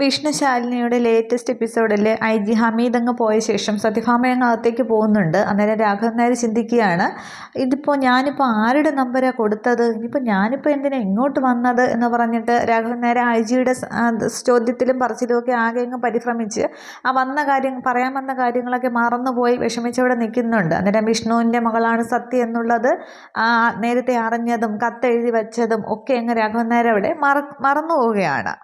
വിഷ്ണുശാലിനിയുടെ latest എപ്പിസോഡിൽ I G Hameed അങ്ങ് പോയ ശേഷം സത്യഭാമ അങ്ങ് അകത്തേക്ക് പോകുന്നുണ്ട്. അന്നേരം രാഘവൻ നായർ ചിന്തിക്കുകയാണ് ഇതിപ്പോൾ ഞാനിപ്പോൾ ആരുടെ നമ്പരാണ് കൊടുത്തത്? ഇനിയിപ്പോൾ ഞാനിപ്പോൾ എന്തിനാ ഇങ്ങോട്ട് വന്നത്? എന്ന് പറഞ്ഞിട്ട് രാഘവൻ നായർ ഐ ജിയുടെ ചോദ്യത്തിലും പറച്ചിലുമൊക്കെ ആകെ അങ്ങ് പരിഭ്രമിച്ച് ആ വന്ന കാര്യം പറയാൻ വന്ന കാര്യങ്ങളൊക്കെ മറന്നുപോയി വിഷമിച്ചവിടെ നിൽക്കുന്നുണ്ട്. അന്നേരം വിഷ്ണുവിന്റെ മകളാണ് സത്യ എന്നുള്ളത് നേരത്തെ അറിഞ്ഞതും കത്തെഴുതി വച്ചതും ഒക്കെ അങ്ങ് രാഘവൻ നായർ അവിടെ മറ മറന്നു പോവുകയാണ്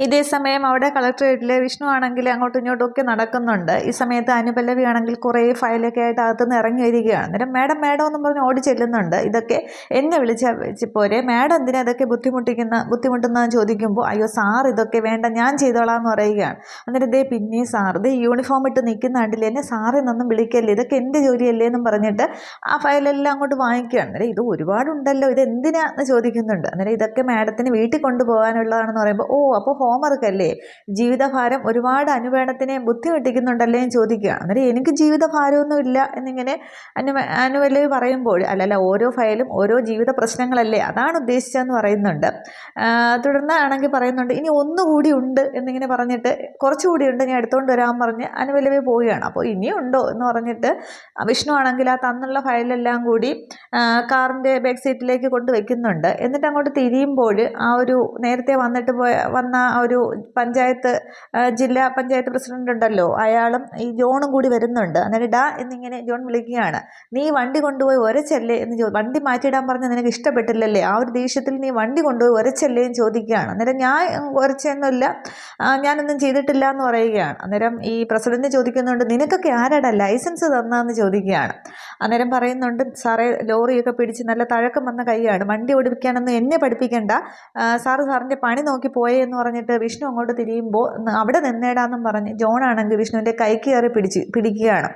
ഇതേ സമയം അവിടെ കളക്ടറേറ്റിലെ വിഷ്ണു ആണെങ്കിൽ അങ്ങോട്ടും ഇങ്ങോട്ടും ഒക്കെ നടക്കുന്നുണ്ട്. ഈ സമയത്ത് അനുപല്ലവി ആണെങ്കിൽ കുറേ ഫയലൊക്കെ ആയിട്ട് അകത്തുനിന്ന് ഇറങ്ങി വരികയാണ്. അന്നേരം മാഡം മാഡം എന്നും പറഞ്ഞ് ഓടി ചെല്ലുന്നുണ്ട്. ഇതൊക്കെ എന്നെ വിളിച്ച പോരെ. മാഡം എന്തിനാ ഇതൊക്കെ ബുദ്ധിമുട്ടിക്കുന്ന ബുദ്ധിമുട്ടുന്നതെന്ന് ചോദിക്കുമ്പോൾ അയ്യോ സാർ ഇതൊക്കെ വേണ്ട ഞാൻ ചെയ്തോളാം എന്ന് പറയുകയാണ്. അന്നേരം ഇതേ പിന്നെ സാർ ഇത് യൂണിഫോം ഇട്ട് നിൽക്കുന്ന കണ്ടില്ലേ എന്നെ സാറിൽ നിന്നും വിളിക്കല്ലേ? ഇതൊക്കെ എന്റെ ജോലിയല്ലേ? എന്നും പറഞ്ഞിട്ട് ആ ഫയലെല്ലാം അങ്ങോട്ട് വാങ്ങിക്കുകയാണ്. അന്നേരം ഇത് ഒരുപാടുണ്ടല്ലോ ഇത് എന്തിനാന്ന് ചോദിക്കുന്നുണ്ട്. അന്നേരം ഇതൊക്കെ മാഡത്തിന് വീട്ടിൽ കൊണ്ടുപോകാനുള്ളതാണെന്ന് പറയുമ്പോൾ ഓ അപ്പോൾ ഹോംവർക്ക് അല്ലേ? ജീവിതഭാരം ഒരുപാട് അനുവേണത്തിനെ ബുദ്ധിമുട്ടിക്കുന്നുണ്ടല്ലേ എന്ന് ചോദിക്കുക. അന്നേരം എനിക്ക് ജീവിതഭാരമൊന്നും ഇല്ല എന്നിങ്ങനെ അനു അനുവല്ലവി പറയുമ്പോൾ അല്ലല്ല ഓരോ ഫയലും ഓരോ ജീവിത പ്രശ്നങ്ങളല്ലേ? അതാണ് ഉദ്ദേശിച്ചതെന്ന് പറയുന്നുണ്ട്. തുടർന്ന് ആണെങ്കിൽ പറയുന്നുണ്ട് ഇനി ഒന്നുകൂടി ഉണ്ട് എന്നിങ്ങനെ പറഞ്ഞിട്ട് കുറച്ചുകൂടി ഉണ്ട് ഞാൻ എടുത്തുകൊണ്ട് വരാൻ പറഞ്ഞ് അനുവല്ലവി പോവുകയാണ്. അപ്പോൾ ഇനിയുണ്ടോ എന്ന് പറഞ്ഞിട്ട് വിഷ്ണു ആണെങ്കിൽ ആ തന്നുള്ള ഫയലെല്ലാം കൂടി കാറിന്റെ ബാക്ക് സീറ്റിലേക്ക് കൊണ്ട് വെക്കുന്നുണ്ട്. എന്നിട്ട് അങ്ങോട്ട് തിരിയുമ്പോൾ ആ ഒരു നേരത്തെ വന്നിട്ട് പോയ വന്ന ഒരു പഞ്ചായത്ത് ജില്ലാ പഞ്ചായത്ത് പ്രസിഡന്റ് ഉണ്ടല്ലോ. അയാളും ഈ ജോണും കൂടി വരുന്നുണ്ട്. അന്നേരം ഡാ എന്നിങ്ങനെ ജോൺ വിളിക്കുകയാണ്. നീ വണ്ടി കൊണ്ടുപോയി ഒരച്ചല്ലേ? എന്ന് ചോ വണ്ടി മാറ്റിയിടാൻ പറഞ്ഞ നിനക്ക് ഇഷ്ടപ്പെട്ടില്ലല്ലേ? ആ ഒരു ദേഷ്യത്തിൽ നീ വണ്ടി കൊണ്ടുപോയി ഒരച്ചല്ലേ എന്ന് ചോദിക്കുകയാണ്. അന്നേരം ഞാൻ ഒരച്ചൊന്നുമില്ല. ഞാനൊന്നും ചെയ്തിട്ടില്ല എന്ന് പറയുകയാണ്. അന്നേരം ഈ പ്രസിഡന്റ് ചോദിക്കുന്നുണ്ട് നിനക്കൊക്കെ ആരാടാ ലൈസൻസ് തന്നതെന്ന്? ചോദിക്കുകയാണ്. അന്നേരം പറയുന്നുണ്ട് സാറേ ലോറിയൊക്കെ പിടിച്ച് നല്ല തഴക്കം വന്ന കൈയാണ്. വണ്ടി ഓടിപ്പിക്കാനൊന്നും എന്നെ പഠിപ്പിക്കേണ്ട. സാറ് സാറിന്റെ പണി നോക്കി പോയേ എന്ന് പറഞ്ഞിട്ട് വിഷ്ണു അങ്ങോട്ട് തിരിയുമ്പോൾ അവിടെ നിന്നേടാന്നും പറഞ്ഞ് ജോണാണെങ്കിൽ വിഷ്ണുവിന്റെ കൈ കയറി പിടിച്ച് പിടിക്കുകയാണ്.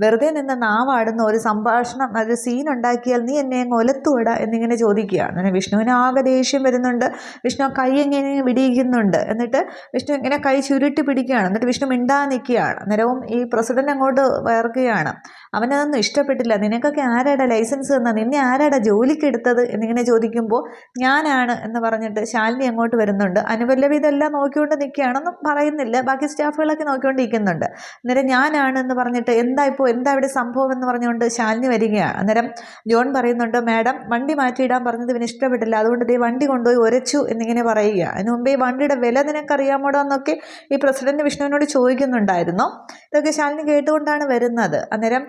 വെറുതെ നിന്ന് നാവാടുന്ന ഒരു സംഭാഷണം ഒരു സീൻ ഉണ്ടാക്കിയാൽ നീ എന്നെ അങ്ങ് ഒലത്തുവിട എന്നിങ്ങനെ ചോദിക്കുകയാണ്. അങ്ങനെ വിഷ്ണുവിന് ആകെ ദേഷ്യം വരുന്നുണ്ട്. വിഷ്ണു കൈ എങ്ങനെ വിടിയിക്കുന്നുണ്ട്. എന്നിട്ട് വിഷ്ണു ഇങ്ങനെ കൈ ചുരുട്ടി പിടിക്കുകയാണ്. എന്നിട്ട് വിഷ്ണു മിണ്ടാ നിൽക്കുകയാണ്. അന്നേരവും ഈ പ്രസിഡന്റ് അങ്ങോട്ട് വേർക്കുകയാണ് അവനതൊന്നും ഇഷ്ടപ്പെട്ടില്ല. നിനക്കൊക്കെ ആരാടാ ലൈസൻസ് തന്ന? നിന്നെ ആരാടാ ജോലിക്കെടുത്തത്? എന്നിങ്ങനെ ചോദിക്കുമ്പോൾ ഞാനാണ് എന്ന് പറഞ്ഞിട്ട് ശാലിനി അങ്ങോട്ട് വരുന്നുണ്ട്. അനുപല്ലവി ഇതെല്ലാം നോക്കിക്കൊണ്ട് നിൽക്കുകയാണെന്നും പറയുന്നില്ല. ബാക്കി സ്റ്റാഫുകളൊക്കെ നോക്കിക്കൊണ്ടിരിക്കുന്നുണ്ട്. അന്നേരം ഞാനാണ് എന്ന് പറഞ്ഞിട്ട് എന്താ ഇപ്പോൾ എന്താ ഇവിടെ സംഭവം എന്ന് പറഞ്ഞുകൊണ്ട് ശാലിനി വരികയാണ് അന്നേരം ജോൺ പറയുന്നുണ്ട് മാഡം വണ്ടി മാറ്റിയിടാൻ പറഞ്ഞത് ഇവന് ഇഷ്ടപ്പെട്ടില്ല. അതുകൊണ്ട് ദേ വണ്ടി കൊണ്ടുപോയി ഉരച്ചു എന്നിങ്ങനെ പറയുക അതിനു മുമ്പേ വണ്ടിയുടെ വില നിനക്കറിയാമോടോ എന്നൊക്കെ ഈ പ്രസിഡന്റ് വിഷ്ണുവിനോട് ചോദിക്കുന്നുണ്ടായിരുന്നു. ഇതൊക്കെ ശാലിനി കേട്ടുകൊണ്ടാണ് വരുന്നത്. അന്നേരം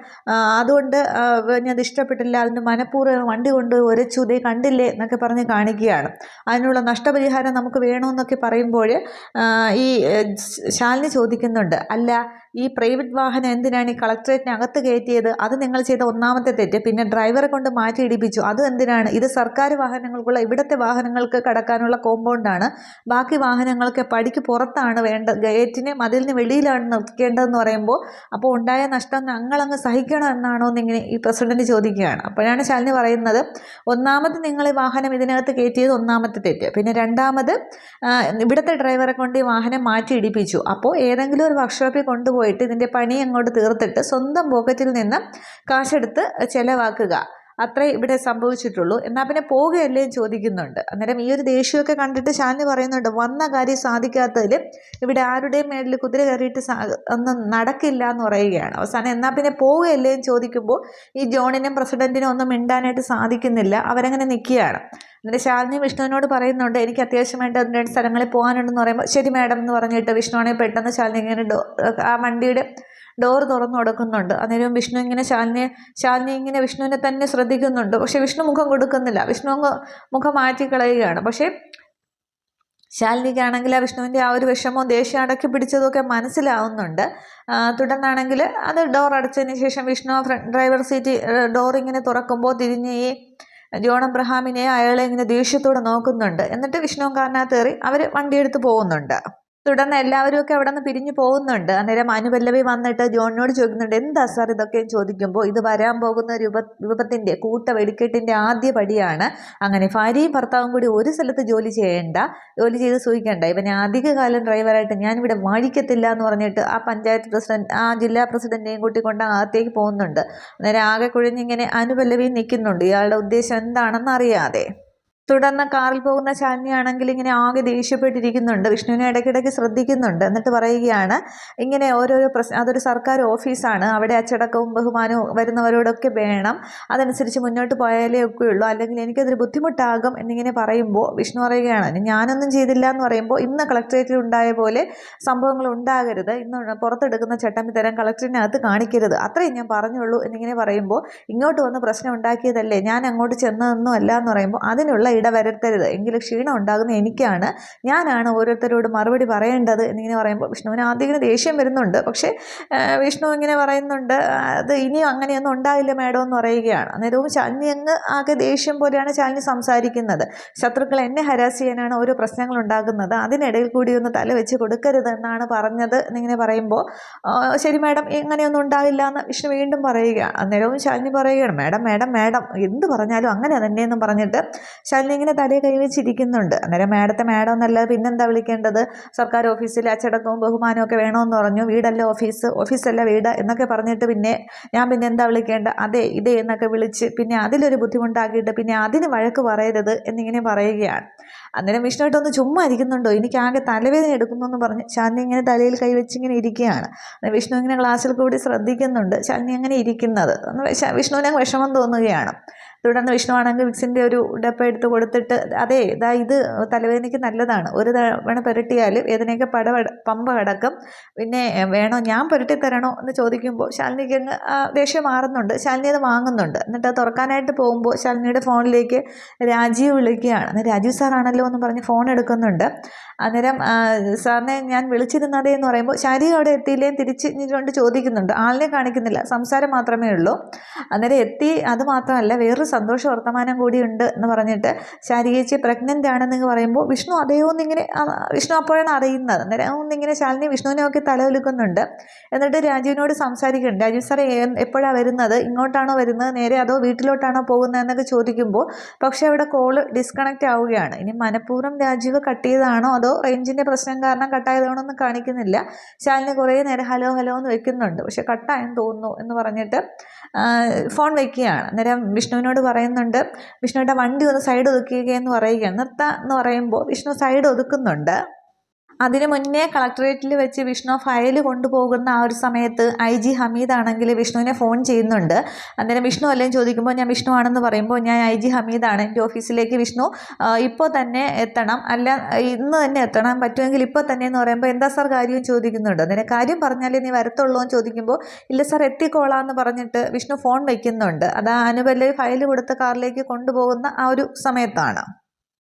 അതുകൊണ്ട് ഞാൻ ഇഷ്ടപ്പെട്ടില്ല അതിന് മനഃപൂർവം വണ്ടി കൊണ്ട് ഒരച്ചു ഇതേ കണ്ടില്ലേ എന്നൊക്കെ പറഞ്ഞ് കാണിക്കുകയാണ്. അതിനുള്ള നഷ്ടപരിഹാരം നമുക്ക് വേണമെന്നൊക്കെ പറയുമ്പോൾ ഈ ശാലിനി ചോദിക്കുന്നുണ്ട് അല്ല ഈ പ്രൈവറ്റ് വാഹനം എന്തിനാണ് ഈ കളക്ട്രേറ്റിനകത്ത് കയറ്റിയത്? അത് നിങ്ങൾ ചെയ്ത ഒന്നാമത്തെ തെറ്റ്. പിന്നെ ഡ്രൈവറെ കൊണ്ട് മാറ്റി ഇടിപ്പിച്ചു. അത് എന്തിനാണ്? ഇത് സർക്കാർ വാഹനങ്ങൾക്കുള്ള ഇവിടുത്തെ വാഹനങ്ങൾക്ക് കടക്കാനുള്ള കോമ്പൗണ്ടാണ് ബാക്കി വാഹനങ്ങൾക്ക് പടിക്ക് പുറത്താണ് വേണ്ട ഗേറ്റിന് മതിലിന് വെളിയിലാണ് നിൽക്കേണ്ടതെന്ന് പറയുമ്പോൾ അപ്പോൾ ഉണ്ടായ നഷ്ടം ഞങ്ങളങ്ങ് സഹിക്കണം എന്നാണോ എന്നിങ്ങനെ ഈ പ്രസിഡന്റ് ചോദിക്കുകയാണ്. അപ്പോഴാണ് ശാലിനി പറയുന്നത് ഒന്നാമത് നിങ്ങൾ ഈ വാഹനം ഇതിനകത്ത് കയറ്റിയത് ഒന്നാമത്തെ തെറ്റ്. പിന്നെ രണ്ടാമത് ഇവിടുത്തെ ഡ്രൈവറെ കൊണ്ട് ഈ വാഹനം മാറ്റി ഇടിപ്പിച്ചു. അപ്പോൾ ഏതെങ്കിലും ഒരു വർക്ക്ഷോപ്പിൽ കൊണ്ടുപോയി പോയിട്ട് ഇതിന്റെ പണി അങ്ങോട്ട് തീർത്തിട്ട് സ്വന്തം പോക്കറ്റിൽ നിന്ന് കാശെടുത്ത് ചിലവാക്കുക. അത്രേ ഇവിടെ സംഭവിച്ചിട്ടുള്ളൂ. എന്നാൽ പിന്നെ പോകുകയല്ലേ ചോദിക്കുന്നുണ്ട്. അന്നേരം ഈ ഒരു ദേഷ്യമൊക്കെ കണ്ടിട്ട് ശാലിനി പറയുന്നുണ്ട് വന്ന കാര്യം സാധിക്കാത്തതിൽ ഇവിടെ ആരുടെയും മേളിൽ കുതിര കയറിയിട്ട് ഒന്നും നടക്കില്ല എന്ന് പറയുകയാണ്. അവസാനം എന്നാൽ പിന്നെ പോവുകയല്ലേ എന്ന് ചോദിക്കുമ്പോൾ ഈ ജോണിനും പ്രസിഡന്റിനും ഒന്നും മിണ്ടാനായിട്ട് സാധിക്കുന്നില്ല. അവരങ്ങനെ നിൽക്കുകയാണ്. എന്നിട്ട് ശാലിനി വിഷ്ണുവിനോട് പറയുന്നുണ്ട് എനിക്ക് അത്യാവശ്യമായിട്ട് ഒന്ന് രണ്ട് സ്ഥലങ്ങളിൽ പോകാനുണ്ടെന്ന് പറയുമ്പോൾ ശരി മാഡം എന്ന് പറഞ്ഞിട്ട് വിഷ്ണുവാണെങ്കിൽ പെട്ടെന്ന് ശാലിനി ഇങ്ങനെ ആ വണ്ടിയുടെ ഡോർ തുറന്നു കൊടുക്കുന്നുണ്ട്. അന്നേരം വിഷ്ണു ഇങ്ങനെ ശാലിനിയെ ശാലിനി ഇങ്ങനെ വിഷ്ണുവിനെ തന്നെ ശ്രദ്ധിക്കുന്നുണ്ട്. പക്ഷെ വിഷ്ണു മുഖം കൊടുക്കുന്നില്ല. വിഷ്ണു അങ്ങ് മുഖം മാറ്റിക്കളയുകയാണ്. പക്ഷേ ശാലിനിക്കാണെങ്കിൽ ആ വിഷ്ണുവിന്റെ ആ ഒരു വിഷമവും ദേഷ്യം അടക്കി പിടിച്ചതൊക്കെ മനസ്സിലാവുന്നുണ്ട്. തുടർന്നാണെങ്കിൽ അത് ഡോർ അടച്ചതിന് ശേഷം വിഷ്ണു ഡ്രൈവർ സീറ്റ് ഡോർ ഇങ്ങനെ തുറക്കുമ്പോൾ തിരിഞ്ഞ് ഈ ജോൺ അബ്രഹാമിനെ അയാളെ ഇങ്ങനെ ദേഷ്യത്തോടെ നോക്കുന്നുണ്ട്. എന്നിട്ട് വിഷ്ണു കാറിനകത്ത് കയറി അവർ വണ്ടിയെടുത്ത് പോകുന്നുണ്ട്. തുടർന്ന് എല്ലാവരും ഒക്കെ അവിടെ നിന്ന് പിരിഞ്ഞു പോകുന്നുണ്ട്. അന്നേരം അനുപല്ലവി വന്നിട്ട് ജോണിനോട് ചോദിക്കുന്നുണ്ട് എന്താ സാർ ഇതൊക്കെ? ചോദിക്കുമ്പോൾ ഇത് വരാൻ പോകുന്ന രൂപ രൂപത്തിന്റെ കൂട്ട വെടിക്കെട്ടിന്റെ ആദ്യ പടിയാണ്. അങ്ങനെ ഭാര്യയും ഭർത്താവും കൂടി ഒരു സ്ഥലത്ത് ജോലി ചെയ്യേണ്ട ജോലി ചെയ്ത് സൂഹിക്കേണ്ട ഇവനെ അധികകാലം ഡ്രൈവറായിട്ട് ഞാനിവിടെ വാഴിക്കത്തില്ല എന്ന് പറഞ്ഞിട്ട് ആ പഞ്ചായത്ത് പ്രസിഡന്റ് ആ ജില്ലാ പ്രസിഡന്റിനെയും കൂട്ടിക്കൊണ്ട് അകത്തേക്ക് പോകുന്നുണ്ട്. അന്നേരം ആകെ കുഴിഞ്ഞിങ്ങനെ അനുപല്ലവി നിൽക്കുന്നുണ്ട്. ഇയാളുടെ ഉദ്ദേശം എന്താണെന്ന് അറിയാതെ തുടർന്ന് കാറിൽ പോകുന്ന ശാലിനിയാണെങ്കിൽ ഇങ്ങനെ ആകെ ദേഷ്യപ്പെട്ടിരിക്കുന്നുണ്ട്. വിഷ്ണുവിനെ ഇടയ്ക്കിടയ്ക്ക് ശ്രദ്ധിക്കുന്നുണ്ട്. എന്നിട്ട് പറയുകയാണ് ഇങ്ങനെ ഓരോരോ പ്രശ്നം അതൊരു സർക്കാർ ഓഫീസാണ്. അവിടെ അച്ചടക്കവും ബഹുമാനവും വരുന്നവരോടൊക്കെ വേണം. അതനുസരിച്ച് മുന്നോട്ട് പോയാലേ ഒക്കെ ഉള്ളൂ അല്ലെങ്കിൽ എനിക്കതൊരു ബുദ്ധിമുട്ടാകും എന്നിങ്ങനെ പറയുമ്പോൾ വിഷ്ണു പറയുകയാണ് ഞാനൊന്നും ചെയ്തില്ല എന്ന് പറയുമ്പോൾ ഇന്ന് കളക്ട്രേറ്റിൽ ഉണ്ടായ പോലെ സംഭവങ്ങൾ ഉണ്ടാകരുത്. ഇന്ന് പുറത്തെടുക്കുന്ന ചട്ടമ്പിത്തരം കളക്ടറിനകത്ത് കാണിക്കരുത്. അത്രയും ഞാൻ പറഞ്ഞുള്ളൂ എന്നിങ്ങനെ പറയുമ്പോൾ ഇങ്ങോട്ട് വന്ന് പ്രശ്നം ഉണ്ടാക്കിയതല്ലേ? ഞാൻ അങ്ങോട്ട് ചെന്നതൊന്നും അല്ല എന്ന് പറയുമ്പോൾ അതിനുള്ള ഇടവരുത്തരുത് എങ്കിലും ക്ഷീണം ഉണ്ടാകുന്ന എനിക്കാണ്. ഞാനാണ് ഓരോരുത്തരോട് മറുപടി പറയേണ്ടത് എന്നിങ്ങനെ പറയുമ്പോൾ വിഷ്ണുവിന് ആദ്യം ഇങ്ങനെ ദേഷ്യം വരുന്നുണ്ട്. പക്ഷേ വിഷ്ണു ഇങ്ങനെ പറയുന്നുണ്ട് അത് ഇനിയും അങ്ങനെയൊന്നും ഉണ്ടാവില്ല മേഡം എന്ന് പറയുകയാണ്. അന്നേരവും ചാലിനി അങ്ങ് ആകെ ദേഷ്യം പോലെയാണ് ചാലിനി സംസാരിക്കുന്നത്. ശത്രുക്കൾ എന്നെ ഹരാസ് ചെയ്യാനാണ് ഓരോ പ്രശ്നങ്ങൾ ഉണ്ടാകുന്നത്. അതിനിടയിൽ കൂടി ഒന്ന് തല വെച്ച് കൊടുക്കരുത് എന്നാണ് പറഞ്ഞത് എന്നിങ്ങനെ പറയുമ്പോൾ ശരി മാഡം ഇങ്ങനെയൊന്നും ഉണ്ടാവില്ല എന്ന് വിഷ്ണു വീണ്ടും പറയുകയാണ്. അന്നേരവും ശാലിനി പറയുകയാണ് മാഡം മാഡം മാഡം എന്ത് പറഞ്ഞാലും അങ്ങനെ തന്നെയെന്നും പറഞ്ഞിട്ട് ശാലിനി ഇങ്ങനെ തലയെ കൈവച്ചിരിക്കുന്നുണ്ട് അന്നേരം മാഡത്തെ മാഡം എന്നല്ലാതെ പിന്നെന്താ വിളിക്കേണ്ടത്? സർക്കാർ ഓഫീസിൽ അച്ചടക്കവും ബഹുമാനവും ഒക്കെ വേണമെന്ന് പറഞ്ഞു. വീടല്ല ഓഫീസ് ഓഫീസല്ല വീട് എന്നൊക്കെ പറഞ്ഞിട്ട് പിന്നെ ഞാൻ പിന്നെ എന്താ വിളിക്കേണ്ട? അതെ ഇതേ എന്നൊക്കെ വിളിച്ച് പിന്നെ അതിലൊരു ബുദ്ധിമുട്ടാക്കിയിട്ട് പിന്നെ അതിന് വഴക്ക് പറയരുത് എന്നിങ്ങനെ പറയുകയാണ്. അന്നേരം വിഷ്ണുവായിട്ടൊന്ന് ചുമ്മാ ഇരിക്കുന്നുണ്ടോ? എനിക്ക് ആകെ തലവേദന എടുക്കുന്നു എന്ന് പറഞ്ഞ് ശാലിനി ഇങ്ങനെ തലയിൽ കൈവച്ച് ഇങ്ങനെ ഇരിക്കുകയാണ്. വിഷ്ണു ഇങ്ങനെ ക്ലാസ്സിൽ കൂടി ശ്രദ്ധിക്കുന്നുണ്ട്. ശാലിനി അങ്ങനെ ഇരിക്കുന്നത്? വിഷ്ണുവിനെ വിഷ- വിഷ്ണുവിന് വിഷമം തോന്നുകയാണ്. തുടർന്ന് വിഷ്ണുവാണെങ്കിൽ വിക്സിന്റെ ഒരു ഡപ്പ എടുത്ത് കൊടുത്തിട്ട് അതെ ഇതാ ഇത് തലവേദനയ്ക്ക് നല്ലതാണ്. ഒരു തവണ പുരട്ടിയാൽ വേദനയൊക്കെ പട പമ്പ കടക്കും പിന്നെ വേണോ ഞാൻ പുരട്ടി തരണോ എന്ന് ചോദിക്കുമ്പോൾ ശാലിനിക്ക് അങ്ങ് ദേഷ്യം മാറുന്നുണ്ട്. ശാലിനി അത് വാങ്ങുന്നുണ്ട്. എന്നിട്ട് തുറക്കാനായിട്ട് പോകുമ്പോൾ ശാലിനിയുടെ ഫോണിലേക്ക് രാജീവ് വിളിക്കുകയാണ്. രാജീവ് സാറാണല്ലോ എന്ന് പറഞ്ഞ് ഫോൺ എടുക്കുന്നുണ്ട്. അന്നേരം സാറിനെ ഞാൻ വിളിച്ചിരുന്നതേ എന്ന് പറയുമ്പോൾ ശാരീരിക അവിടെ എത്തിയില്ലേ തിരിച്ച് കൊണ്ട് ചോദിക്കുന്നുണ്ട്. ആളിനെ കാണിക്കുന്നില്ല. സംസാരം മാത്രമേ ഉള്ളൂ. അന്നേരം എത്തി. അത് മാത്രമല്ല വേറൊരു സന്തോഷ വർത്തമാനം കൂടിയുണ്ട് എന്ന് പറഞ്ഞിട്ട് ശാരീരിച്ച് പ്രഗ്നന്റ് ആണെന്ന് പറയുമ്പോൾ വിഷ്ണു അതേയോ എന്നിങ്ങനെ വിഷ്ണു അപ്പോഴാണ് അറിയുന്നത്. അന്നേരം ഒന്നിങ്ങനെ ശാലിനി വിഷ്ണുവിനെ നോക്കി തലവലിക്കുന്നുണ്ട് എന്നിട്ട് രാജീവിനോട് സംസാരിക്കുന്നുണ്ട്. രാജീവ് സാറേ എപ്പോഴാണ് വരുന്നത്? ഇങ്ങോട്ടാണോ വരുന്നത്? നേരെ അതോ വീട്ടിലോട്ടാണോ പോകുന്നത്? എന്നൊക്കെ ചോദിക്കുമ്പോൾ പക്ഷേ അവിടെ കോൾ ഡിസ്കണക്റ്റ് ആവുകയാണ്. ഇനി മനഃപൂർവം രാജീവ് കട്ട് ചെയ്തതാണോ അതോ റേഞ്ചിന്റെ പ്രശ്നം കാരണം കട്ടായതാണോ കാണിക്കുന്നില്ല. ശാലിനി കുറേ നേരം ഹലോ ഹലോ എന്ന് വെക്കുന്നുണ്ട്. പക്ഷെ കട്ടായെന്ന് തോന്നുന്നു എന്ന് പറഞ്ഞിട്ട് ഫോൺ വെക്കുകയാണ്. അന്നേരം വിഷ്ണുവിനോട് പറയുന്നുണ്ട് വിഷ്ണുവിന്റെ വണ്ടി ഒന്ന് സൈഡ് ഒതുക്കുകയെന്ന് പറയുകയാണ്. നിർത്താം എന്ന് പറയുമ്പോൾ വിഷ്ണു സൈഡ് ഒതുക്കുന്നുണ്ട്. അതിന് മുന്നേ കളക്ടറേറ്റിൽ വെച്ച് വിഷ്ണു ഫയൽ കൊണ്ടുപോകുന്ന ആ ഒരു സമയത്ത് ഐ ജി ഹമീദ് ആണെങ്കിൽ വിഷ്ണുവിനെ ഫോൺ ചെയ്യുന്നുണ്ട്. അന്നേരം വിഷ്ണു അല്ലേ ചോദിക്കുമ്പോൾ ഞാൻ വിഷ്ണു ആണെന്ന് പറയുമ്പോൾ ഞാൻ ഐ ജി ഹമീദാണ് എന്റെ ഓഫീസിലേക്ക് വിഷ്ണു ഇപ്പോൾ തന്നെ എത്തണം. അല്ല ഇന്ന് തന്നെ എത്തണം. പറ്റുമെങ്കിൽ ഇപ്പോൾ തന്നെ എന്ന് പറയുമ്പോൾ എന്താ സാർ കാര്യം? ചോദിക്കുന്നുണ്ട്. അതിന് കാര്യം പറഞ്ഞാലേ നീ വരത്തുള്ളൂ എന്ന് ചോദിക്കുമ്പോൾ ഇല്ല സാർ എത്തിക്കോളാം എന്ന് പറഞ്ഞിട്ട് വിഷ്ണു ഫോൺ വയ്ക്കുന്നുണ്ട് അത് ആ ഫയൽ കൊടുത്ത കാറിലേക്ക് കൊണ്ടുപോകുന്ന ആ ഒരു സമയത്താണ്.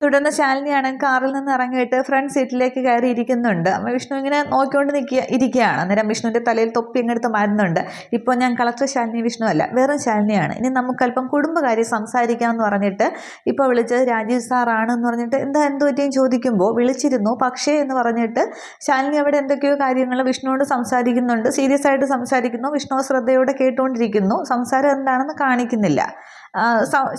തുടർന്ന് ശാലിനിയാണ് കാറിൽ നിന്ന് ഇറങ്ങിയിട്ട് ഫ്രണ്ട് സീറ്റിലേക്ക് കയറി ഇരിക്കുന്നുണ്ട് അമ്മ വിഷ്ണു ഇങ്ങനെ നോക്കിക്കൊണ്ട് നിൽക്കുക ഇരിക്കുകയാണ്. അന്നേരം വിഷ്ണുവിന്റെ തലയിൽ തൊപ്പി ഇങ്ങെടുത്ത് മാറുന്നുണ്ട് ഇപ്പോൾ ഞാൻ കളക്ടർ ശാലിനി വിഷ്ണു അല്ല വേറൊരു ശാലിനിയാണ്. ഇനി നമുക്കല്പം കുടുംബകാര്യം സംസാരിക്കാമെന്ന് പറഞ്ഞിട്ട് ഇപ്പോൾ വിളിച്ചത് രാജീവ് സാറാണ് എന്ന് പറഞ്ഞിട്ട് എന്താ എന്ത് പറ്റിയും ചോദിക്കുമ്പോൾ വിളിച്ചിരുന്നു. പക്ഷേ എന്ന് പറഞ്ഞിട്ട് ശാലിനി അവിടെ എന്തൊക്കെയോ കാര്യങ്ങൾ വിഷ്ണുവോട് സംസാരിക്കുന്നുണ്ട്. സീരിയസ് ആയിട്ട് സംസാരിക്കുന്നു. വിഷ്ണു ശ്രദ്ധയോടെ കേട്ടുകൊണ്ടിരിക്കുന്നു. സംസാരം എന്താണെന്ന് കാണിക്കുന്നില്ല.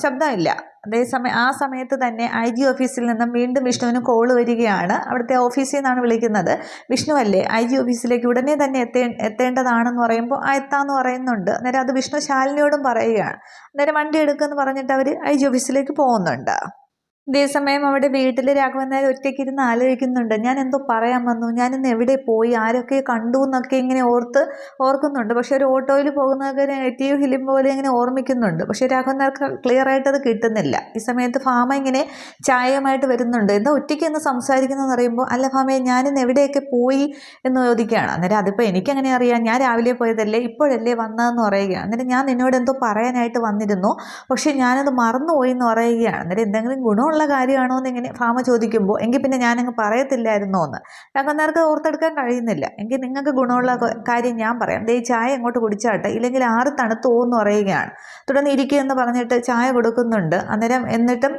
ശബ്ദമില്ല. അതേസമയം ആ സമയത്ത് തന്നെ ഐ ജി ഓഫീസിൽ നിന്നും വീണ്ടും വിഷ്ണുവിന് കോൾ വരികയാണ്. അവിടുത്തെ ഓഫീസിൽ നിന്നാണ് വിളിക്കുന്നത്. വിഷ്ണു അല്ലേ? ഐ ജി ഓഫീസിലേക്ക് ഉടനെ തന്നെ എത്തേ എത്തേണ്ടതാണെന്ന് പറയുമ്പോൾ ആ എത്താമെന്ന് പറയുന്നുണ്ട്. അന്നേരം അത് വിഷ്ണു ശാലിനിയോടും പറയുകയാണ്. അന്നേരം വണ്ടി എടുക്കുമെന്ന് പറഞ്ഞിട്ട് അവർ ഐ ജി ഓഫീസിലേക്ക് പോകുന്നുണ്ട്. ഇതേസമയം അവിടെ വീട്ടിൽ രാഘവൻ നായർ ഒറ്റയ്ക്കിരുന്ന് ആലോചിക്കുന്നുണ്ട്. ഞാൻ എന്തോ പറയാൻ വന്നു. ഞാനിന്ന് എവിടെ പോയി? ആരൊക്കെ കണ്ടു എന്നൊക്കെ ഇങ്ങനെ ഓർത്ത് ഓർക്കുന്നുണ്ട്. പക്ഷേ ഒരു ഓട്ടോയിൽ പോകുന്നതൊക്കെ നെഗറ്റീവ് ഫിലിം പോലെ ഇങ്ങനെ ഓർമ്മിക്കുന്നുണ്ട്. പക്ഷേ രാഘവൻ നായർക്ക് ക്ലിയർ ആയിട്ട് അത് കിട്ടുന്നില്ല. ഈ സമയത്ത് ഫാമ ഇങ്ങനെ ചായയുമായിട്ട് വരുന്നുണ്ട്. എന്താ ഒറ്റയ്ക്ക് എന്ന് സംസാരിക്കുന്നതെന്ന് പറയുമ്പോൾ അല്ല ഫാമയെ ഞാനിന്ന് എവിടെയൊക്കെ പോയി? എന്ന് ചോദിക്കുകയാണ്. അന്നേരം അതിപ്പോൾ എനിക്കങ്ങനെ അറിയാം. ഞാൻ രാവിലെ പോയതല്ലേ? ഇപ്പോഴല്ലേ വന്നതെന്ന് പറയുകയാണ്. അന്നേരം ഞാൻ നിന്നോട് എന്തോ പറയാനായിട്ട് വന്നിരുന്നു. പക്ഷേ ഞാനത് മറന്നുപോയി എന്ന് പറയുകയാണ്. അന്നേരം എന്തെങ്കിലും ഗുണമുള്ള കാര്യമാണോ എന്ന് ഇങ്ങനെ ഫാമ ചോദിക്കുമ്പോൾ എങ്കിൽ പിന്നെ ഞാനങ്ങ് പറയത്തില്ലായിരുന്നോ എന്ന്. രാഘവന്നാർക്ക് ഓർത്തെടുക്കാൻ കഴിയുന്നില്ല. എങ്കിൽ നിങ്ങൾക്ക് ഗുണമുള്ള കാര്യം ഞാൻ പറയാം. ദേ ചായ അങ്ങോട്ട് കുടിച്ചാട്ടെ. ഇല്ലെങ്കിൽ ആറ് തണുത്തു എന്ന് പറയുകയാണ്. തുടർന്ന് ഇരിക്കുക എന്ന് പറഞ്ഞിട്ട് ചായ കൊടുക്കുന്നുണ്ട്. അന്നേരം എന്നിട്ടും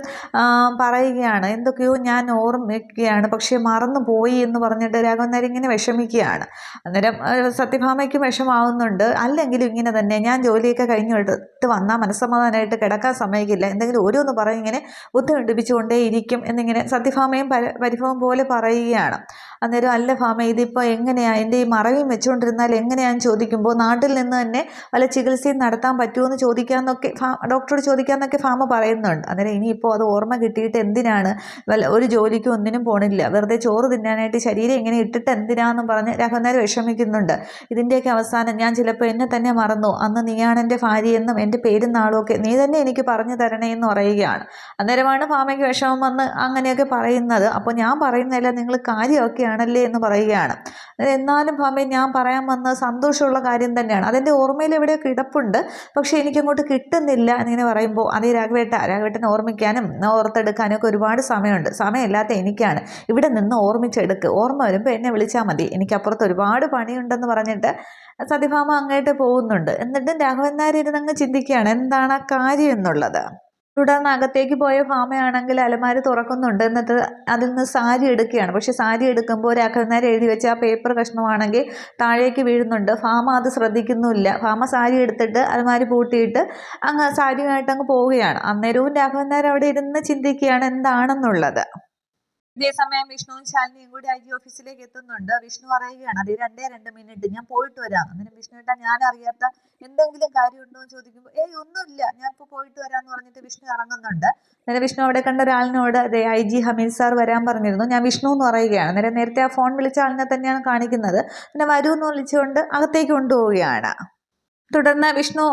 പറയുകയാണ്. എന്തൊക്കെയോ ഞാൻ ഓർമ്മിക്കുകയാണ്. പക്ഷേ മറന്നു പോയി എന്ന് പറഞ്ഞിട്ട് രാഘവന്നാർ ഇങ്ങനെ വിഷമിക്കുകയാണ്. അന്നേരം സത്യഭാമയ്ക്കും വിഷമാവുന്നുണ്ട് അല്ലെങ്കിലും ഇങ്ങനെ തന്നെ. ഞാൻ ജോലിയൊക്കെ കഴിഞ്ഞിട്ട് വന്നാൽ മനസ്സമാധാനമായിട്ട് കിടക്കാൻ സമയമില്ല എന്തെങ്കിലും ഓരോന്ന് പറഞ്ഞ് ഇങ്ങനെ ബുദ്ധിമുട്ടിപ്പിച്ച് പീഡിപ്പിച്ചുകൊണ്ടേയിരിക്കും എന്നിങ്ങനെ സത്യഭാമയും പര പരിഭവം പോലെ പറയുകയാണ്. അന്നേരം അല്ല ഫാമ ഇതിപ്പോൾ എങ്ങനെയാണ് എന്റെ ഈ മറവിയും വെച്ചുകൊണ്ടിരുന്നാൽ എങ്ങനെയാണെന്ന് ചോദിക്കുമ്പോൾ നാട്ടിൽ നിന്ന് തന്നെ വല്ല ചികിത്സയും നടത്താൻ പറ്റുമോ എന്ന് ചോദിക്കാമെന്നൊക്കെ ഫാ ഡോക്ടറോട് ചോദിക്കാമെന്നൊക്കെ ഫാമ പറയുന്നുണ്ട്. അന്നേരം ഇനിയിപ്പോൾ അത് ഓർമ്മ കിട്ടിയിട്ട് എന്തിനാണ് വല്ല ഒരു ജോലിക്കും ഒന്നിനും പോണില്ല. വെറുതെ ചോറ് തിന്നാനായിട്ട് ശരീരം എങ്ങനെ ഇട്ടിട്ട് എന്തിനാണെന്നും പറഞ്ഞ് രാഘവനാർ വിഷമിക്കുന്നുണ്ട്. ഇതിന്റെയൊക്കെ അവസാനം ഞാൻ ചിലപ്പോൾ എന്നെ തന്നെ മറന്നു. അന്ന് നീയാണ് എന്റെ ഭാര്യയെന്നും എന്റെ പേരും നാളും ഒക്കെ നീ തന്നെ എനിക്ക് പറഞ്ഞു തരണേ എന്ന് പറയുകയാണ്. അന്നേരമാണ് ഫാമയ്ക്ക് വിഷമം വന്ന് അങ്ങനെയൊക്കെ പറയുന്നത്. അപ്പോൾ ഞാൻ പറയുന്നതല്ല നിങ്ങൾ കാര്യമൊക്കെയാണല്ലേ എന്ന് പറയുകയാണ്. എന്നാലും ഭാമി ഞാൻ പറയാൻ വന്ന സന്തോഷമുള്ള കാര്യം തന്നെയാണ്. അതെന്റെ ഓർമ്മയിൽ എവിടെയോ കിടപ്പുണ്ട്. പക്ഷേ എനിക്കങ്ങോട്ട് കിട്ടുന്നില്ല എന്നിങ്ങനെ പറയുമ്പോൾ അതേ രാഘവേട്ട രാഘവേട്ടനെ ഓർമ്മിക്കാനും ഓർത്തെടുക്കാനും ഒക്കെ ഒരുപാട് സമയമുണ്ട്. സമയമില്ലാത്ത എനിക്കാണ്. ഇവിടെ നിന്ന് ഓർമ്മിച്ചെടുക്ക്. ഓർമ്മ വരുമ്പോൾ എന്നെ വിളിച്ചാൽ മതി. എനിക്കപ്പുറത്ത് ഒരുപാട് പണിയുണ്ടെന്ന് പറഞ്ഞിട്ട് സതിഭാമ അങ്ങോട്ട് പോകുന്നുണ്ട്. എന്നിട്ടും രാഘവൻ നായർ ഇരുന്നങ്ങ് ചിന്തിക്കുകയാണ്. എന്താണ് ആ കാര്യം എന്നുള്ളത്? തുടർന്ന് അകത്തേക്ക് പോയ ഭാമയാണെങ്കിൽ അലമാരി തുറക്കുന്നുണ്ട്. എന്നിട്ട് അതിൽ നിന്ന് സാരി എടുക്കുകയാണ്. പക്ഷെ സാരി എടുക്കുമ്പോൾ രാഘവനാർ എഴുതി വെച്ച ആ പേപ്പർ കഷ്ണമാണെങ്കിൽ താഴേക്ക് വീഴുന്നുണ്ട്. ഭാമ അത് ശ്രദ്ധിക്കുന്നുമില്ല. ഭാമ സാരി എടുത്തിട്ട് അലമാരി പൂട്ടിയിട്ട് അങ്ങ് സാരിയുമായിട്ട് അങ്ങ് പോവുകയാണ്. അന്നേരവും രാഘവനാർ അവിടെ ഇരുന്ന് ചിന്തിക്കുകയാണ് എന്താണെന്നുള്ളത്? ഇതേസമയം വിഷ്ണുവും ശാലിനിയും കൂടി ഐ ജി ഓഫീസിലേക്ക് എത്തുന്നുണ്ട്. വിഷ്ണു പറയുകയാണ് അത് രണ്ടേ രണ്ട് മിനിറ്റ് ഞാൻ പോയിട്ട് വരാം. അന്നേരം വിഷ്ണു ഏട്ടാ ഞാൻ അറിയാത്ത എന്തെങ്കിലും കാര്യമുണ്ടോ? എന്ന് ചോദിക്കുമ്പോൾ ഏയ് ഒന്നുമില്ല ഞാൻ ഇപ്പോൾ പോയിട്ട് വരാമെന്ന് പറഞ്ഞിട്ട് വിഷ്ണു ഇറങ്ങുന്നുണ്ട്. അന്നേരം വിഷ്ണു അവിടെ കണ്ട ഒരാളിനോട് അതെ ഐ ജി ഹമീദ് സാർ വരാൻ പറഞ്ഞിരുന്നു. ഞാൻ വിഷ്ണു എന്ന് പറയുകയാണ്. അന്നേരം നേരത്തെ ആ ഫോൺ വിളിച്ച ആളിനെ തന്നെയാണ് കാണിക്കുന്നത്. പിന്നെ വരൂ എന്ന് വിളിച്ചുകൊണ്ട് അകത്തേക്ക് കൊണ്ടുപോവുകയാണ്. തുടർന്ന് വിഷ്ണു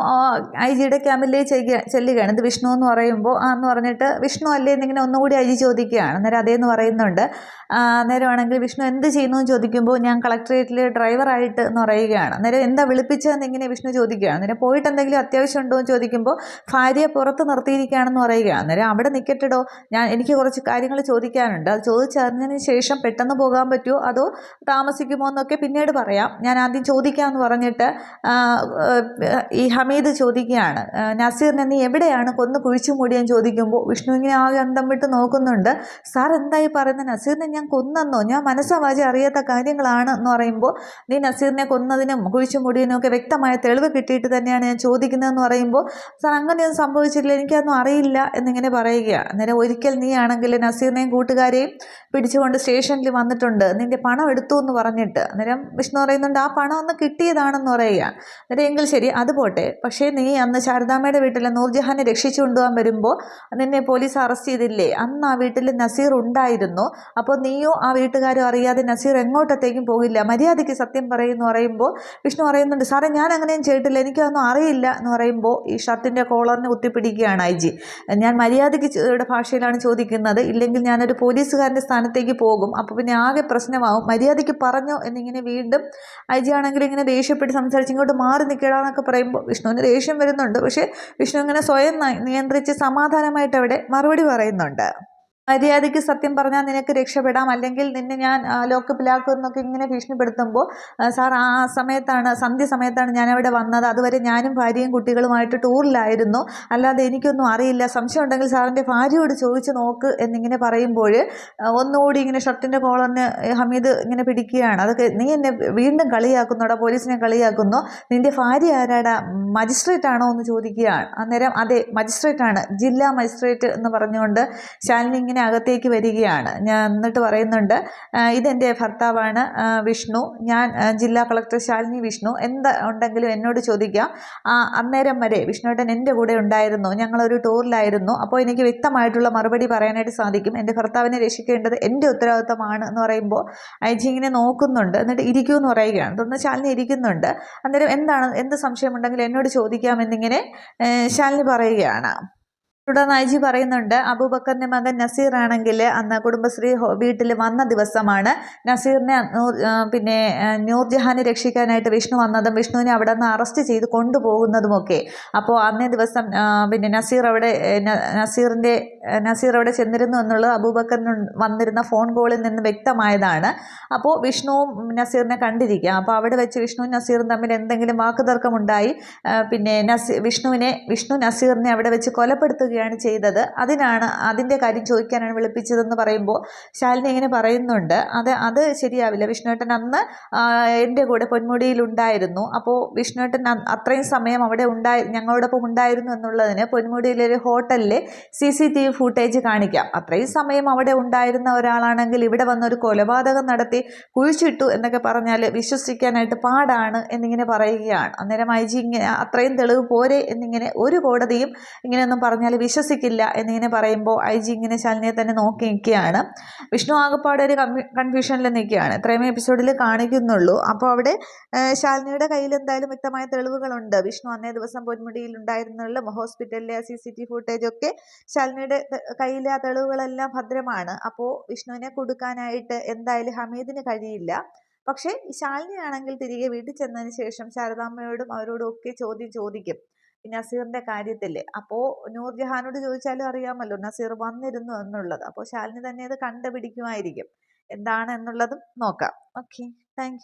ഐ ജിയുടെ ക്യാമ്പിലേക്ക് ചെല്ലുകയാണ്. ഇത് വിഷ്ണു എന്ന് പറയുമ്പോൾ ആ എന്ന് പറഞ്ഞിട്ട് വിഷ്ണു അല്ലേ എന്നിങ്ങനെ ഒന്നുകൂടി ഐ ജി ചോദിക്കുകയാണ്. അന്നേരം അതേന്ന് പറയുന്നുണ്ട്. അന്നേരമാണെങ്കിൽ വിഷ്ണു എന്ത് ചെയ്യുന്നു എന്ന് ചോദിക്കുമ്പോൾ ഞാൻ കളക്ടറേറ്റിൽ ഡ്രൈവറായിട്ട് എന്ന് പറയുകയാണ്. അന്നേരം എന്താ വിളിപ്പിച്ചതെന്ന് ഇങ്ങനെ വിഷ്ണു ചോദിക്കുകയാണ്. അന്നേരം പോയിട്ട് എന്തെങ്കിലും അത്യാവശ്യം ഉണ്ടോ എന്ന് ചോദിക്കുമ്പോൾ ഭാര്യയെ പുറത്ത് നിർത്തിയിരിക്കുകയാണെന്ന് പറയുകയാണ്. അന്നേരം അവിടെ നിൽക്കട്ടെടോ ഞാൻ എനിക്ക് കുറച്ച് കാര്യങ്ങൾ ചോദിക്കാനുണ്ട്. അത് ചോദിച്ചറിഞ്ഞതിന് ശേഷം പെട്ടെന്ന് പോകാൻ പറ്റുമോ? അതോ താമസിക്കുമോ എന്നൊക്കെ പിന്നീട് പറയാം. ഞാൻ ആദ്യം ചോദിക്കാമെന്ന് പറഞ്ഞിട്ട് ഈ ഹമീദ് ചോദിക്കുകയാണ് നസീറിനെ നീ എവിടെയാണ് കൊന്ന് കുഴിച്ചു മൂടിയെന്ന് ചോദിക്കുമ്പോൾ വിഷ്ണു ഇങ്ങനെ ആകെ അന്തം വിട്ട് നോക്കുന്നുണ്ട്. സാർ എന്തായി പറയുന്നത്? നസീറിനെ ഞാൻ കൊന്നെന്നോ? ഞാൻ മനസ്സവാചി അറിയാത്ത കാര്യങ്ങളാണ് എന്ന് പറയുമ്പോൾ നീ നസീറിനെ കൊന്നതിനും കുഴിച്ചു മൂടിയതിനും ഒക്കെ വ്യക്തമായ തെളിവ് കിട്ടിയിട്ട് തന്നെയാണ് ഞാൻ ചോദിക്കുന്നതെന്ന് പറയുമ്പോൾ സാർ അങ്ങനെയൊന്നും സംഭവിച്ചിട്ടില്ല എനിക്കതൊന്നും അറിയില്ല എന്നിങ്ങനെ പറയുകയാണ് അന്നേരം ഒരിക്കൽ നീ ആണെങ്കിൽ നസീറിനെയും കൂട്ടുകാരെയും പിടിച്ചുകൊണ്ട് സ്റ്റേഷനിൽ വന്നിട്ടുണ്ട്. നിന്റെ പണം എടുത്തു എന്ന് പറഞ്ഞിട്ട് അന്നേരം വിഷ്ണു പറയുന്നുണ്ട് ആ പണം ഒന്ന് കിട്ടിയതാണെന്ന് പറയുകയാണ് അന്നേരം എങ്കിൽ ശരി അത് പോട്ടെ. പക്ഷേ നീ അന്ന് ശാരദാമ്മയുടെ വീട്ടിൽ നൂർജഹാനെ രക്ഷിച്ചു കൊണ്ടുപോകാൻ വരുമ്പോൾ നിന്നെ പോലീസ് അറസ്റ്റ് ചെയ്തില്ലേ? അന്ന് ആ വീട്ടിൽ നസീർ ഉണ്ടായിരുന്നു. അപ്പോൾ നീയോ ആ വീട്ടുകാരും അറിയാതെ നസീർ എങ്ങോട്ടത്തേക്കും പോകില്ല. മര്യാദയ്ക്ക് സത്യം പറയുമെന്ന് പറയുമ്പോൾ വിഷ്ണു പറയുന്നുണ്ട് സാറേ ഞാൻ അങ്ങനെയും ചെയ്തിട്ടില്ല. എനിക്കതൊന്നും അറിയില്ല എന്ന് പറയുമ്പോൾ ഈ ഷർട്ടിന്റെ കോളറിന് കുത്തിപ്പിടിക്കുകയാണ് ഐ ജി ഞാൻ മര്യാദയ്ക്ക് ഭാഷയിലാണ് ചോദിക്കുന്നത്. ഇല്ലെങ്കിൽ ഞാനൊരു പോലീസുകാരന്റെ സ്ഥാനത്തേക്ക് പോകും. അപ്പോൾ പിന്നെ ആകെ പ്രശ്നമാവും. മര്യാദയ്ക്ക് പറഞ്ഞോ എന്നിങ്ങനെ വീണ്ടും ഐ ജി ആണെങ്കിൽ ഇങ്ങനെ ദേഷ്യപ്പെട്ട് സംസാരിച്ച് ഇങ്ങോട്ട് മാറി നിൽക്കടാന്നൊക്കെ പറയുമ്പോൾ വിഷ്ണുവിന് ദേഷ്യം വരുന്നുണ്ട്. പക്ഷേ വിഷ്ണു ഇങ്ങനെ സ്വയം നിയന്ത്രിച്ച് സമാധാനമായിട്ട് അവിടെ മറുപടി പറയുന്നുണ്ട്. മര്യാദയ്ക്ക് സത്യം പറഞ്ഞാൽ നിനക്ക് രക്ഷപ്പെടാം. അല്ലെങ്കിൽ നിന്നെ ഞാൻ ലോക്കപ്പിലാക്കും എന്നൊക്കെ ഇങ്ങനെ ഭീഷണിപ്പെടുത്തുമ്പോൾ സാർ ആ സമയത്താണ് സന്ധ്യ സമയത്താണ് ഞാൻ അവിടെ വന്നത്. അതുവരെ ഞാനും ഭാര്യയും കുട്ടികളുമായിട്ട് ടൂറിലായിരുന്നു. അല്ലാതെ എനിക്കൊന്നും അറിയില്ല. സംശയം ഉണ്ടെങ്കിൽ സാറിന്റെ ഭാര്യയോട് ചോദിച്ച് നോക്ക് എന്നിങ്ങനെ പറയുമ്പോൾ ഒന്നുകൂടി ഇങ്ങനെ ഷർട്ടിന്റെ കോളറിന് ഹമീദ് ഇങ്ങനെ പിടിക്കുകയാണ്. അതൊക്കെ നീ എന്നെ വീണ്ടും കളിയാക്കുന്നുടാ പോലീസിനെ കളിയാക്കുന്നു? നിന്റെ ഭാര്യ ആരാടാ? മജിസ്ട്രേറ്റ് ആണോ എന്ന് ചോദിക്കുകയാണ്. അന്നേരം അതെ മജിസ്ട്രേറ്റ് ആണ്. ജില്ലാ മജിസ്ട്രേറ്റ് എന്ന് പറഞ്ഞുകൊണ്ട് ശാലിനി ഇങ്ങനെ അകത്തേക്ക് വരികയാണ്. ഞാൻ എന്നിട്ട് പറയുന്നുണ്ട് ഇതെന്റെ ഭർത്താവാണ് വിഷ്ണു. ഞാൻ ജില്ലാ കളക്ടർ ശാലിനി വിഷ്ണു. എന്ത് ഉണ്ടെങ്കിലും എന്നോട് ചോദിക്കാം. അന്നേരം വരെ വിഷ്ണുവേട്ടൻ എന്റെ കൂടെ ഉണ്ടായിരുന്നു. ഞങ്ങളൊരു ടൂറിലായിരുന്നു. അപ്പോൾ എനിക്ക് വ്യക്തമായിട്ടുള്ള മറുപടി പറയാനായിട്ട് സാധിക്കും. എന്റെ ഭർത്താവിനെ രക്ഷിക്കേണ്ടത് എന്റെ ഉത്തരവാദിത്തമാണ് എന്ന് പറയുമ്പോൾ ഐജി ഇങ്ങനെ നോക്കുന്നുണ്ട്. എന്നിട്ട് ഇരിക്കൂ എന്ന് പറയുകയാണ്. തുടർന്ന് ശാലിനി ഇരിക്കുന്നുണ്ട്. അന്നേരം എന്താണ് എന്ത് സംശയമുണ്ടെങ്കിലും എന്നോട് ചോദിക്കാം എന്നിങ്ങനെ ശാലിനി പറയുകയാണ്. തുടർന്ന് ഐ ജി പറയുന്നുണ്ട് അബൂബക്കറിന്റെ മകൻ നസീർ ആണെങ്കിൽ അന്ന് കുടുംബശ്രീ വീട്ടിൽ വന്ന ദിവസമാണ് നസീറിനെ പിന്നെ നൂർജഹാനെ രക്ഷിക്കാനായിട്ട് വിഷ്ണു വന്നതും വിഷ്ണുവിനെ അവിടെ നിന്ന് അറസ്റ്റ് ചെയ്ത് കൊണ്ടുപോകുന്നതുമൊക്കെ. അപ്പോൾ അന്നേ ദിവസം പിന്നെ നസീർ അവിടെ നസീറിന്റെ നസീർ അവിടെ ചെന്നിരുന്നു എന്നുള്ളത് അബൂബക്കറിന് വന്നിരുന്ന ഫോൺ കോളിൽ നിന്ന് വ്യക്തമായതാണ്. അപ്പോൾ വിഷ്ണുവും നസീറിനെ കണ്ടിരിക്കുക അപ്പോൾ അവിടെ വെച്ച് വിഷ്ണുവും നസീറും തമ്മിൽ എന്തെങ്കിലും വാക്കുതർക്കമുണ്ടായി. പിന്നെ നസീർ വിഷ്ണുവിനെ വിഷ്ണു നസീറിനെ അവിടെ വെച്ച് കൊലപ്പെടുത്തുകയാണ് ചെയ്തത്. അതിനാണ് അതിന്റെ കാര്യം ചോദിക്കാനാണ് വിളിപ്പിച്ചതെന്ന് പറയുമ്പോൾ ശാലിനി ഇങ്ങനെ പറയുന്നുണ്ട്. അത് അത് ശരിയാവില്ല. വിഷ്ണുവേട്ടൻ അന്ന് എന്റെ കൂടെ പൊന്മുടിയിലുണ്ടായിരുന്നു അപ്പോൾ വിഷ്ണുവേട്ടൻ അത്രയും സമയം അവിടെ ഉണ്ടായി ഞങ്ങളോടൊപ്പം ഉണ്ടായിരുന്നു എന്നുള്ളതിന് പൊന്മുടിയിലൊരു ഹോട്ടലിലെ സി സി ടി ഫുട്ടേജ് കാണിക്കാം. അത്രയും സമയം അവിടെ ഉണ്ടായിരുന്ന ഒരാളാണെങ്കിൽ ഇവിടെ വന്നൊരു കൊലപാതകം നടത്തി കുഴിച്ചിട്ടു എന്നൊക്കെ പറഞ്ഞാൽ വിശ്വസിക്കാനായിട്ട് പാടാണ് എന്നിങ്ങനെ പറയുകയാണ്. അന്നേരം ഐ ജി ഇങ്ങനെ അത്രയും തെളിവ് പോരെ എന്നിങ്ങനെ ഒരു കോടതിയും ഇങ്ങനെയൊന്നും പറഞ്ഞാൽ വിശ്വസിക്കില്ല എന്നിങ്ങനെ പറയുമ്പോൾ ഐ ജി ഇങ്ങനെ ശാലിനിയെ തന്നെ നോക്കി നിൽക്കുകയാണ്. വിഷ്ണു ആകപ്പാടെ ഒരു കൺഫ്യൂഷനിൽ നിൽക്കുകയാണ്. ഇത്രയും എപ്പിസോഡിൽ കാണിക്കുന്നുള്ളൂ. അപ്പോൾ അവിടെ ശാലിനിയുടെ കയ്യിൽ എന്തായാലും വ്യക്തമായ തെളിവുകളുണ്ട്. വിഷ്ണു അന്നേ ദിവസം പൊന്മുടിയിൽ ഉണ്ടായിരുന്നുള്ള ഹോസ്പിറ്റലിലെ സി സി ടി ഫുട്ടേജ് ഒക്കെ ശാലിനിയുടെ കയ്യിലെ ആ തെളിവുകളെല്ലാം ഭദ്രമാണ്. അപ്പോൾ വിഷ്ണുവിനെ കൊടുക്കാനായിട്ട് എന്തായാലും ഹമീദിന് കഴിയില്ല. പക്ഷേ ശാലിനി ആണെങ്കിൽ തിരികെ വീട്ടിൽ ചെന്നതിന് ശേഷം ശാരദാമ്മയോടും അവരോടും ഒക്കെ ചോദ്യം ചോദിക്കും. നസീറിന്റെ കാര്യത്തിൽ. അപ്പോൾ നൂർജഹാനോട് ചോദിച്ചാലും അറിയാമല്ലോ നസീർ വന്നിരുന്നു എന്നുള്ളത്. അപ്പോൾ ശാലിനി തന്നെ അത് കണ്ടുപിടിക്കുമായിരിക്കും. എന്താണ് എന്നുള്ളതും നോക്കാം. ഓക്കെ. താങ്ക്